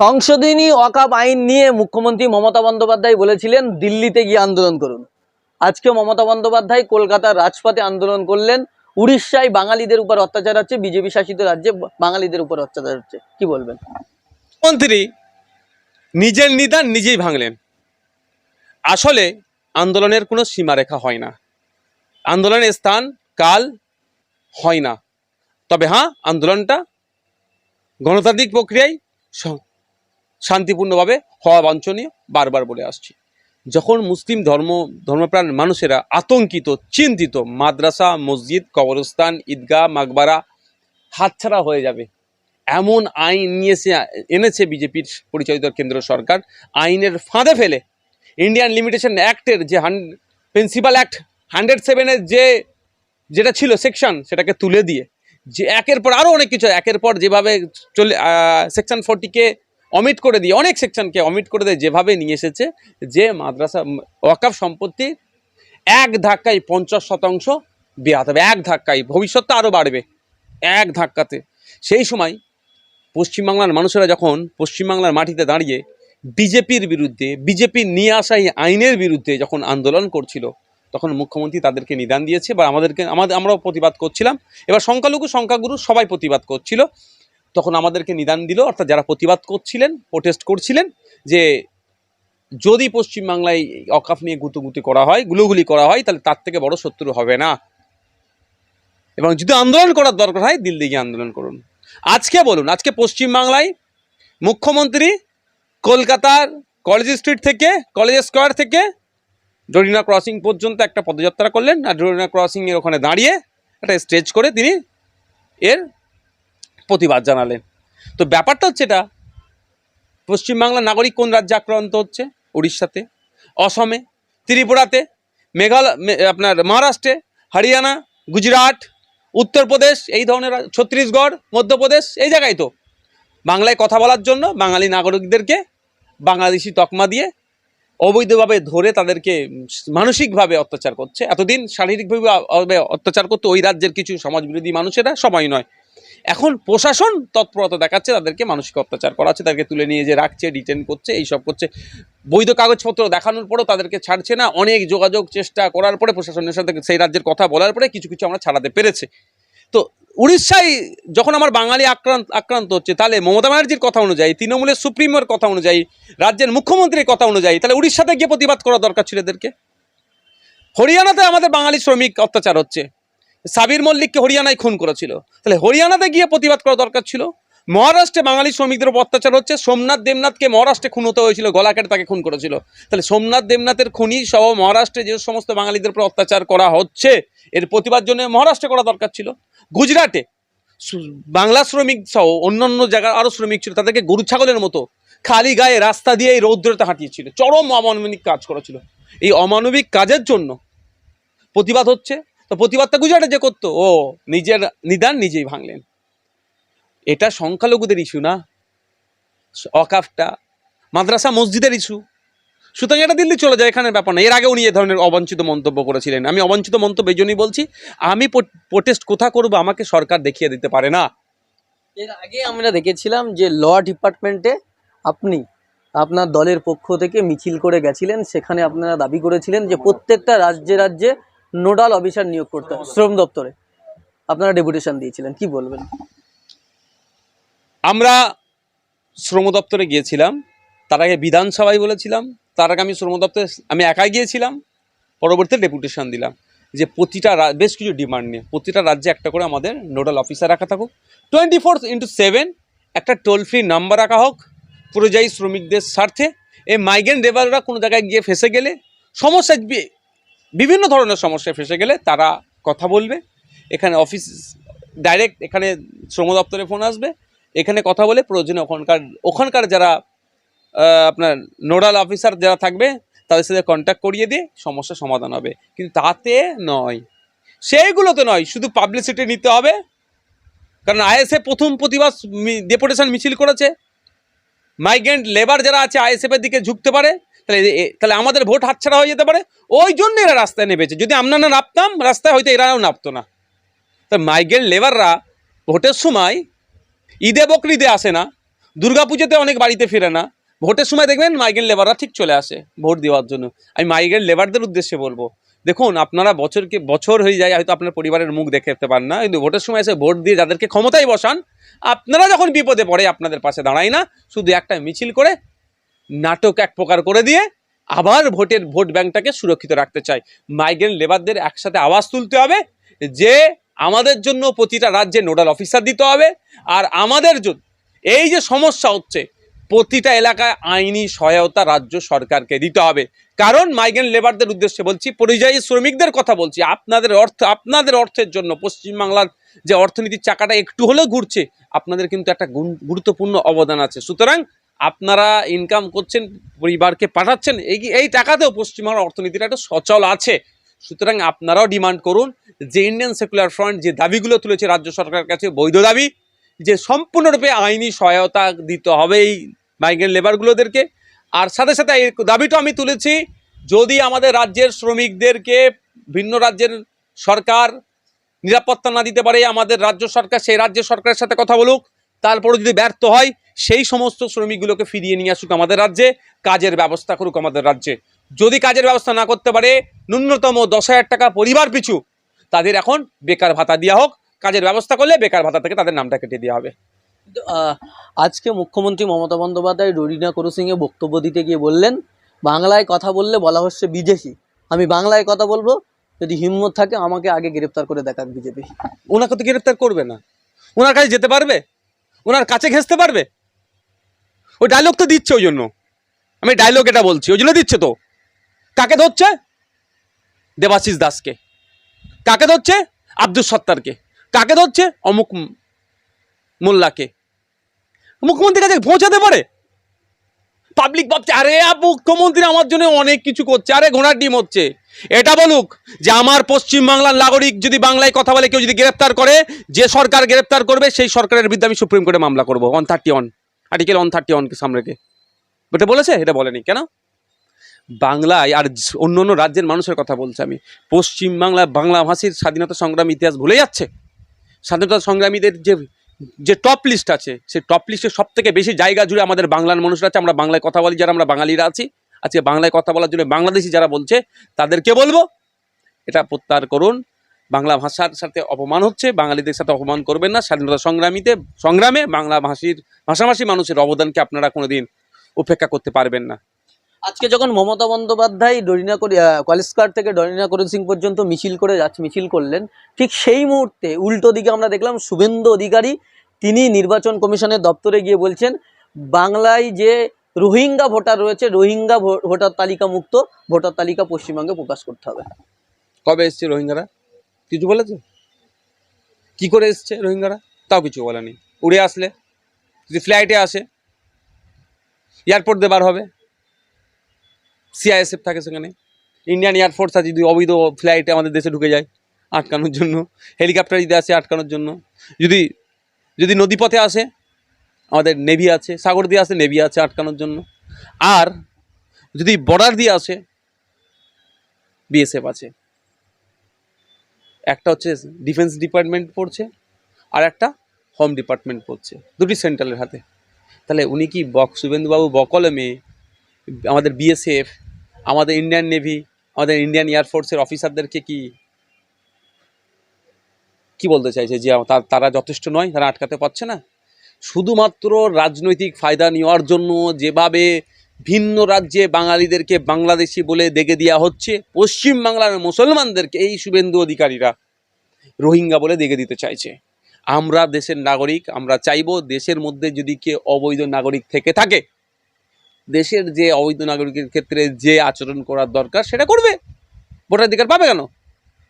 সংশোধনী ওয়াকাব আইন নিয়ে মুখ্যমন্ত্রী মমতা বন্দ্যোপাধ্যায় বলেছিলেন, দিল্লিতে গিয়ে আন্দোলন করুন। আজকে মমতা বন্দ্যোপাধ্যায় কলকাতার রাজপথে আন্দোলন করলেন। উড়িষ্যায় বাঙালিদের উপর অত্যাচার হচ্ছে, বিজেপি শাসিত রাজ্যে বাঙালিদের উপর অত্যাচার হচ্ছে। কি বলবেন? মন্ত্রী, নিজের নিদান নিজেই ভাঙলেন। আসলে আন্দোলনের কোনো সীমারেখা হয় না। আন্দোলনের স্থান, কাল হয় না। তবে হ্যাঁ আন্দোলনটা গণতান্ত্রিক প্রক্রিয়ায় শান্তিপূর্ণভাবে হওয়া বাঞ্ছনীয়, বারবার বলে আসছি। যখন মুসলিম ধর্ম, ধর্মপ্রাণ মানুষেরা আতঙ্কিত, চিন্তিত, মাদ্রাসা, মসজিদ, কবরস্থান, ঈদগাহ, মাকবারা হাতছাড়া হয়ে যাবে। এমন আইন নিয়ে এসে এনেছে বিজেপির পরিচালিত কেন্দ্র সরকার, আইনের ফাঁদে ফেলে। ইন্ডিয়ান লিমিটেশন অ্যাক্টের যে হান, প্রিন্সিপাল অ্যাক্ট হান্ড্রেড সেভেনের যে, যেটা ছিল সেকশন, সেটাকে তুলে দিয়ে, যে একের পর আরও অনেক কিছু, একের পর যেভাবে চলে সেকশন ফোরটিকে অমিট করে দিয়ে, অনেক সেকশনকে অমিট করে দিয়ে যেভাবে নিয়ে এসেছে, যে মাদ্রাসা ওয়াকাফ সম্পত্তি এক ধাক্কায় পঞ্চাশ শতাংশ বেয়াত হবে, এক ধাক্কায়, ভবিষ্যৎটা আরও বাড়বে, এক ধাক্কাতে। সেই সময় পশ্চিমবাংলার মানুষেরা যখন পশ্চিমবাংলার মাটিতে দাঁড়িয়ে বিজেপির বিরুদ্ধে বিজেপির নিয়ে আসা এই আইনের বিরুদ্ধে যখন আন্দোলন করছিল, তখন মুখ্যমন্ত্রী তাদেরকে নিদান দিয়েছে বা আমাদেরকে, আমাদের, আমরাও প্রতিবাদ করছিলাম। এবার সংখ্যালঘু, সংখ্যাগুরু সবাই প্রতিবাদ করছিল। তখন আমাদেরকে নিদান দিল, অর্থাৎ যারা প্রতিবাদ করছিলেন প্রোটেস্ট করছিলেন, যে যদি পশ্চিমবাংলায় অকাফ নিয়ে গুতুগুতি করা হয়, গুলোগুলি করা হয়, তাহলে তার থেকে বড় শত্রু হবে না। এবং যদি আন্দোলন করার দরকার হয়, দিল্লি গিয়ে আন্দোলন করুন। আজকে বলুন, আজকে পশ্চিমবাংলায় মুখ্যমন্ত্রী কলকাতার কলেজ স্ট্রিট থেকে কলেজ স্কোয়ার থেকে ডরিনা ক্রসিং পর্যন্ত একটা পদযাত্রা করলেন। আর ডরিনা ক্রসিংয়ের ওখানে দাঁড়িয়ে একটা স্টেজ করে তিনি এর প্রতিবাদ জানালেন। তো ব্যাপারটা হচ্ছে এটা, পশ্চিমবাংলার নাগরিক কোন রাজ্যে আক্রান্ত হচ্ছে? উড়িষ্যাতে অসমে, ত্রিপুরাতে, মেঘালয় আপনার মহারাষ্ট্রে, হরিয়ানা, গুজরাট, উত্তরপ্রদেশ, এই ধরনের ছত্তিশগড়, মধ্যপ্রদেশ, এই জায়গায় তো। বাংলায় কথা বলার জন্য বাঙালি নাগরিকদেরকে বাংলাদেশি তকমা দিয়ে অবৈধভাবে ধরে তাদেরকে মানসিকভাবে অত্যাচার করছে। এতদিন শারীরিকভাবে অত্যাচার করতো ওই রাজ্যের কিছু সমাজবিরোধী মানুষেরা সবাই নয়। এখন প্রশাসন তৎপরতা দেখাচ্ছে, তাদেরকে মানসিক অত্যাচার করাচ্ছে তাদেরকে তুলে নিয়ে যে রাখছে ডিটেন করছে, এইসব করছে। বৈধ কাগজপত্র দেখানোর পরেও তাদেরকে ছাড়ছে না। অনেক যোগাযোগ চেষ্টা করার পরে প্রশাসনের সাথে সেই রাজ্যের কথা বলার পরে কিছু কিছু আমরা ছাড়াতে পেরেছে। তো উড়িষ্যায় যখন আমার বাঙালি আক্রান্ত আক্রান্ত হচ্ছে, তাহলে মমতা ব্যানার্জির কথা অনুযায়ী, তৃণমূলের সুপ্রিমোর কথা অনুযায়ী, রাজ্যের মুখ্যমন্ত্রীর কথা অনুযায়ী, তাহলে উড়িষ্যাতে গিয়ে প্রতিবাদ করা দরকার ছিল এদেরকে? হরিয়ানাতে আমাদের বাঙালি শ্রমিক অত্যাচার হচ্ছে। সাবির মল্লিককে হরিয়ানায় খুন করেছিল। তাহলে হরিয়ানাতে গিয়ে প্রতিবাদ করা দরকার ছিল? মহারাষ্ট্রে বাঙালি শ্রমিকদের উপর অত্যাচার হচ্ছে, সোমনাথ দেবনাথকে মহারাষ্ট্রে খুন হতে হয়েছিল, গলা কেটে তাকে খুন করেছিল। তাহলে সোমনাথ দেবনাথের খুনি সহ মহারাষ্ট্রে যে সমস্ত বাঙালিদের উপর অত্যাচার করা হচ্ছে, এর প্রতিবাদ জন্য মহারাষ্ট্রে করা দরকার ছিল। গুজরাটে বাংলা শ্রমিক সহ অন্যান্য জায়গার আরও শ্রমিক ছিল, তাদেরকে গরু ছাগলের মতো খালি গায়ে রাস্তা দিয়ে এই রৌদ্রতা হাঁটিয়েছিল। চরম অমানবিক কাজ করেছিল। এই অমানবিক কাজের জন্য প্রতিবাদ হচ্ছে। তো প্রতিবাদটা গুজরাটে যে করতো, ও নিজের নিদান নিজেই ভাঙলেন। এটা সংখ্যালঘুদের ইস্যু না, অকাফটা, মাদ্রাসা মসজিদের ইস্যু সুতরাং এটা দিল্লি চলে যায় এখানে ব্যাপার না। এর আগে উনি এ ধরনের অবাঞ্ছিত মন্তব্য করেছিলেন। আমি অবাঞ্ছিত মন্তব্য এই জন্যই বলছি, আমি প্রোটেস্ট কোথা করব, আমাকে সরকার দেখিয়ে দিতে পারে না। এর আগে আমরা দেখেছিলাম যে ল ডিপার্টমেন্টে আপনি আপনার দলের পক্ষ থেকে মিছিল করে গেছিলেন, সেখানে আপনারা দাবি করেছিলেন যে প্রত্যেকটা রাজ্যে রাজ্যে নোডাল অফিসার নিয়োগ করতে হবে শ্রম দপ্তরে। আপনারা ডেপুটেশন দিয়েছিলেন, কি বলবেন? আমরা শ্রম দপ্তরে গিয়েছিলাম, তার আগে বিধানসভায় বলেছিলাম, তার আগে আমি শ্রম দপ্তরে, আমি একাই গিয়েছিলাম, পরবর্তীতে ডেপুটেশন দিলাম, যে প্রতিটা বেশ কিছু ডিমান্ড নিয়ে, প্রতিটা রাজ্যে একটা করে আমাদের নোডাল অফিসার রাখা থাকুক। টোয়েন্টি ফোর ইন্টু সেভেন, একটা টোল ফ্রি নাম্বার রাখা হোক পরিযায়ী শ্রমিকদের স্বার্থে, এই মাইগ্রেন্ট লেবাররা কোনো জায়গায় গিয়ে ফেসে গেলে, সমস্যা বিভিন্ন ধরনের সমস্যায় ফেসে গেলে তারা কথা বলবে। এখানে অফিস ডাইরেক্ট এখানে শ্রম দপ্তরে ফোন আসবে। এখানে কথা বলে প্রয়োজনে ওখানকার ওখানকার যারা আপনার নোডাল অফিসার যারা থাকবে, তাদের সাথে কন্ট্যাক্ট করিয়ে দিয়ে সমস্যা সমাধান হবে। কিন্তু তাতে নয়। সেইগুলোতে নয়, শুধু পাবলিসিটি নিতে হবে। কারণ আইএসএ প্রথম প্রতিবাদ ডেপুটেশন মিছিল করেছে। মাইগ্রেন্ট লেবার যারা আছে আইএসএফ এর দিকে ঝুঁকতে পারে। তাহলে তাহলে আমাদের ভোট হাতছাড়া হয়ে যেতে পারে? ওই জন্য এরা রাস্তায় নেমেছে। যদি আমরা না নামতাম, রাস্তায় হয়তো এরাও নামতো না। তা মাইগ্রেন্ট লেবাররা ভোটের সময় ঈদে বকরিদে আসে না, দুর্গাপুজোতে অনেক বাড়িতে ফেরে না। ভোটের সময় দেখবেন মাইগ্রেন লেবাররা ঠিক চলে আসে ভোট দেওয়ার জন্য। আমি মাইগ্রেন লেবারদের উদ্দেশ্যে বলব, দেখুন, আপনারা বছরকে, বছর হয়ে যায়, হয়তো আপনার পরিবারের মুখ দেখতে পান না, কিন্তু ভোটের সময় এসে ভোট দিয়ে যাদেরকে ক্ষমতায় বসান, আপনারা যখন বিপদে পড়ে, আপনাদের পাশে দাঁড়ায় না, শুধু একটা মিছিল করে নাটক এক প্রকার করে দিয়ে আবার ভোটের, ভোট ব্যাংকটাকে সুরক্ষিত রাখতে চাই মাইগ্রেন লেবারদের একসাথে আওয়াজ তুলতে হবে যে, আমাদের জন্য প্রতিটা রাজ্যে নোডাল অফিসার দিতে হবে আর আমাদের জন্য এই যে সমস্যা হচ্ছে, প্রতিটা এলাকায় আইনি সহায়তা রাজ্য সরকারকে দিতে হবে। কারণ মাইগ্রেন্ট লেবারদের উদ্দেশ্যে বলছি, পরিযায়ী শ্রমিকদের কথা বলছি। আপনাদের অর্থ, আপনাদের অর্থের জন্য পশ্চিমবাংলার যে অর্থনীতির চাকাটা একটু হলেও ঘুরছে, আপনাদের কিন্তু একটা গুরুত্বপূর্ণ অবদান আছে। সুতরাং আপনারা ইনকাম করছেন, পরিবারকে পাঠাচ্ছেন, এই এই টাকাতেও পশ্চিমবঙ্গের অর্থনীতিটা একটা সচল আছে। সুতরাং আপনারাও ডিমান্ড করুন যে ইন্ডিয়ান সেকুলার ফ্রন্ট যে দাবিগুলো তুলেছে রাজ্য সরকারের কাছে, বৈধ দাবি, যে সম্পূর্ণরূপে আইনি সহায়তা দিতে হবে এই মাইগ্রেন্ট লেবারগুলোদেরকে আর সাথে সাথে এই দাবিটা আমি তুলেছি, যদি আমাদের রাজ্যের শ্রমিকদেরকে ভিন্ন রাজ্যের সরকার নিরাপত্তা না দিতে পারে, আমাদের রাজ্য সরকার, সেই রাজ্য সরকারের সাথে কথা বলুক তারপরে যদি ব্যর্থ হয় সেই সমস্ত শ্রমিকগুলোকে ফিরিয়ে নিয়ে আসুক আমাদের রাজ্যে কাজের ব্যবস্থা করুক আমাদের রাজ্যে। যদি কাজের ব্যবস্থা না করতে পারে ন্যূনতম দশ হাজার টাকা পরিবার পিছু তাদের এখন বেকার ভাতা দেওয়া হোক। কাজের ব্যবস্থা করলে বেকার ভাতা থেকে তাদের নামটা কেটে দেওয়া হবে। আজকে মুখ্যমন্ত্রী মমতা বন্দ্যোপাধ্যায় ররিনা করুসিংয়ে বক্তব্য দিতে গিয়ে বললেন বাংলায় কথা বললে বলা হচ্ছে বিদেশি আমি বাংলায় কথা বলব যদি হিম্মত থাকে আমাকে আগে গ্রেপ্তার করে দেখাক বিজেপি। ওনাকে তো গ্রেপ্তার করবে না। ওনার কাছে যেতে পারবে? ওনার কাছে ঘেঁচতে পারবে? ওই ডায়লগ তো দিচ্ছে ওই জন্য। আমি ডায়লগ এটা বলছি, ওই জন্য দিচ্ছে তো। কাকে ধরছে? দেবাশিস দাসকে। কাকে ধরছে? আব্দুল সত্তারকে। কাকে ধরছে? অমুক মোল্লাকে। মুখ্যমন্ত্রীর কাছে পৌঁছাতে পারে? পাবলিক ভাবছে, আরে মুখ্যমন্ত্রী আমার জন্য অনেক কিছু করছে। আরে ঘোড়ার ডিম হচ্ছে। এটা বলুক যে আমার পশ্চিম বাংলার নাগরিক যদি বাংলায় কথা বলে, কেউ যদি গ্রেপ্তার করে, যে সরকার গ্রেপ্তার করবে, সেই সরকারের বিরুদ্ধে আমি সুপ্রিম কোর্টে মামলা করব। One thirty one article one thirty ওয়ানকে সামনে রেখে। এটা বলেছে? এটা বলেনি। কেন? বাংলায় আর অন্য অন্য রাজ্যের মানুষের কথা বলছি আমি। পশ্চিম বাংলা ভাষীর স্বাধীনতা সংগ্রাম ইতিহাস ভুলে যাচ্ছে। স্বাধীনতা সংগ্রামীদের যে যে টপ লিস্ট আছে, সেই টপ লিস্টের সব থেকে বেশি জায়গা জুড়ে আমাদের বাংলার মানুষরা আছে। আমরা বাংলায় কথা বলি, যারা আমরা বাঙালিরা আছি। আজকে বাংলায় কথা বলার জন্য বাংলাদেশি যারা বলছে, তাদেরকে বলব, এটা প্রত্যাহার করুন। বাংলা ভাষার সাথে অপমান হচ্ছে বাঙালিদের সাথে অপমান করবেন না স্বাধীনতা সংগ্রামীতে সংগ্রামে বাংলা ভাষীর ভাষাভাষী মানুষের অবদানকে আপনারা কোনোদিন উপেক্ষা করতে পারবেন না। আজকে যখন মমতা বন্দ্যোপাধ্যায় ডরিনা করে কলেজকার থেকে ডরিনা করণ সিং পর্যন্ত মিছিল করে যাচ্ছে মিছিল করলেন ঠিক সেই মুহূর্তে উল্টো দিকে আমরা দেখলাম শুভেন্দু অধিকারী তিনি নির্বাচন কমিশনের দপ্তরে গিয়ে বলছেন বাংলায় যে রোহিঙ্গা ভোটার রয়েছে রোহিঙ্গা ভোটার তালিকা মুক্ত ভোটার তালিকা পশ্চিমবঙ্গে প্রকাশ করতে হবে। কবে এসছে রোহিঙ্গারা? কিছু বলেছে? কি করে এসছে রোহিঙ্গারা? তাও কিছু বলেনি উড়ে আসলে। যদি ফ্লাইটে আসে এয়ারপোর্ট দেবার হবে। সিআইএসএফ থাকে সেখানে। ইন্ডিয়ান এয়ারফোর্স আছে, যদি অবৈধ ফ্লাইটে আমাদের দেশে ঢুকে যায় আটকানোর জন্য। হেলিকপ্টার যদি আসে আটকানোর জন্য। যদি যদি নদীপথে আসে, আমাদের নেভি আছে, সাগর দিয়ে আসে নেভি আছে আটকানোর জন্য। আর যদি বর্ডার দিয়ে আসে বিএসএফ আছে। একটা হচ্ছে ডিফেন্স ডিপার্টমেন্ট পড়ছে, আর একটা হোম ডিপার্টমেন্ট পড়ছে, দুটি সেন্ট্রালের হাতে। তাহলে উনি কি বক শুভেন্দুবাবু বকলমে আমাদের বিএসএফ আমাদের ইন্ডিয়ান নেভি আমাদের ইন্ডিয়ান এয়ারফোর্সের অফিসারদেরকে কি কি বলতে চাইছে যে তারা যথেষ্ট নয়, তারা আটকাতে পারছে না? শুধুমাত্র রাজনৈতিক ফায়দা নেওয়ার জন্য যেভাবে ভিন্ন রাজ্যে বাঙালিদেরকে বাংলাদেশি বলে দেখে দেওয়া হচ্ছে। পশ্চিম বাংলার মুসলমানদেরকে এই শুভেন্দু অধিকারীরা রোহিঙ্গা বলে দেখে দিতে চাইছে। আমরা দেশের নাগরিক, আমরা চাইব দেশের মধ্যে যদি কে অবৈধ নাগরিক থেকে থাকে, দেশের যে অবৈধ নাগরিকের ক্ষেত্রে যে আচরণ করার দরকার, সেটা করবে। ভোটাধিকার পাবে কেন?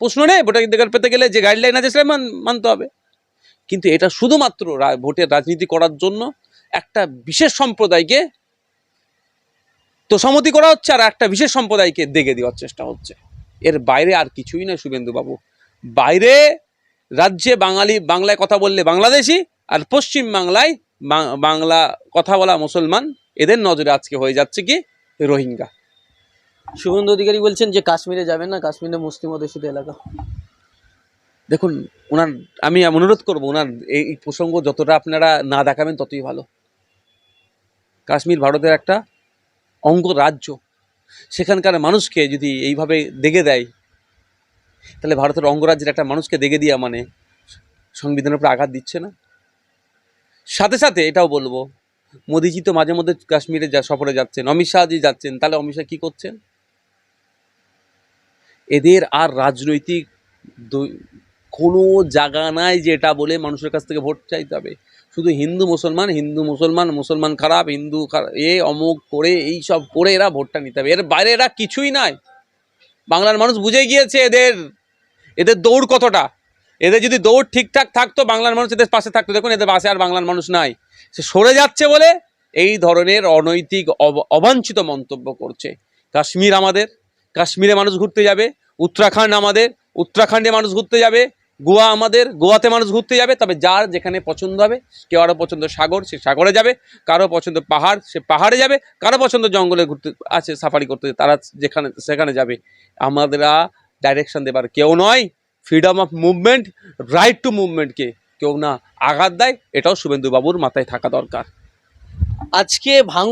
প্রশ্ন নেই, ভোটাধিকার পেতে গেলে যে গাইডলাইন আছে সেটা মানতে হবে। কিন্তু এটা শুধুমাত্র ভোটের রাজনীতি করার জন্য একটা বিশেষ সম্প্রদায়কে তোষামতি করা হচ্ছে আর একটা বিশেষ সম্প্রদায়কে দেখে দেওয়ার চেষ্টা হচ্ছে। এর বাইরে আর কিছুই নয় শুভেন্দুবাবু। বাইরে রাজ্যে বাঙালি বাংলায় কথা বললে বাংলাদেশি আর পশ্চিম বাংলায় বাংলা কথা বলা মুসলমান। এদের নজরে আজকে হয়ে যাচ্ছে কি রোহিঙ্গা। শুভেন্দু অধিকারী বলছেন যে কাশ্মীরে যাবেন না কাশ্মীরে মুসলিম অধ্যুষিত এলাকা। দেখুন ওনার আমি অনুরোধ করব ওনার এই প্রসঙ্গ যতটা আপনারা না দেখাবেন ততই ভালো। কাশ্মীর ভারতের একটা অঙ্গরাজ্য সেখানকার মানুষকে যদি এইভাবে দেখে দেয়, তাহলে ভারতের অঙ্গরাজ্যের একটা মানুষকে দেখে দেওয়া মানে সংবিধানের উপর আঘাত দিচ্ছে না? সাথে সাথে এটাও বলব, মোদিজি তো মাঝে মধ্যে কাশ্মীরে যা সফরে যাচ্ছেন, অমিত শাহজি যাচ্ছেন, তাহলে অমিত শাহ কী করছেন? এদের আর রাজনৈতিক কোনো জায়গা নাই যে এটা বলে মানুষের কাছ থেকে ভোট চাইতে হবে। শুধু হিন্দু মুসলমান হিন্দু মুসলমান মুসলমান খারাপ, হিন্দু এ অমুক করে, এই সব করে এরা ভোটটা নিতে হবে। এর বাইরে এরা কিছুই নাই। বাংলার মানুষ বুঝে গিয়েছে এদের এদের দৌড় কতটা। এদের যদি দৌড় ঠিকঠাক থাকতো, বাংলার মানুষ এদের পাশে থাকতো। দেখুন, এদের পাশে আর বাংলার মানুষ নাই। সে সরে যাচ্ছে বলে এই ধরনের অনৈতিক অব- অবাঞ্ছিত মন্তব্য করছে। কাশ্মীর আমাদের, কাশ্মীরে মানুষ ঘুরতে যাবে, উত্তরাখণ্ড আমাদের, উত্তরাখণ্ডে মানুষ ঘুরতে যাবে গোয়া আমাদের, গোয়াতে মানুষ ঘুরতে যাবে, তবে যার যেখানে পছন্দ হবে, কেউ আরও পছন্দ সাগর, সে সাগরে যাবে, কারও পছন্দ পাহাড়, সে পাহাড়ে যাবে, কারও পছন্দ জঙ্গলে ঘুরতে আছে সাফারি করতে, তারা যেখানে, সেখানে যাবে। আমাদেরা ডাইরেকশন দেবার, কেউ নয় freedom of movement right to মুভমেন্টকে কেউ না আঘাত দেয়, এটাও শুভেন্দুবাবুর মাথায় থাকা দরকার। আজকে ভাঙ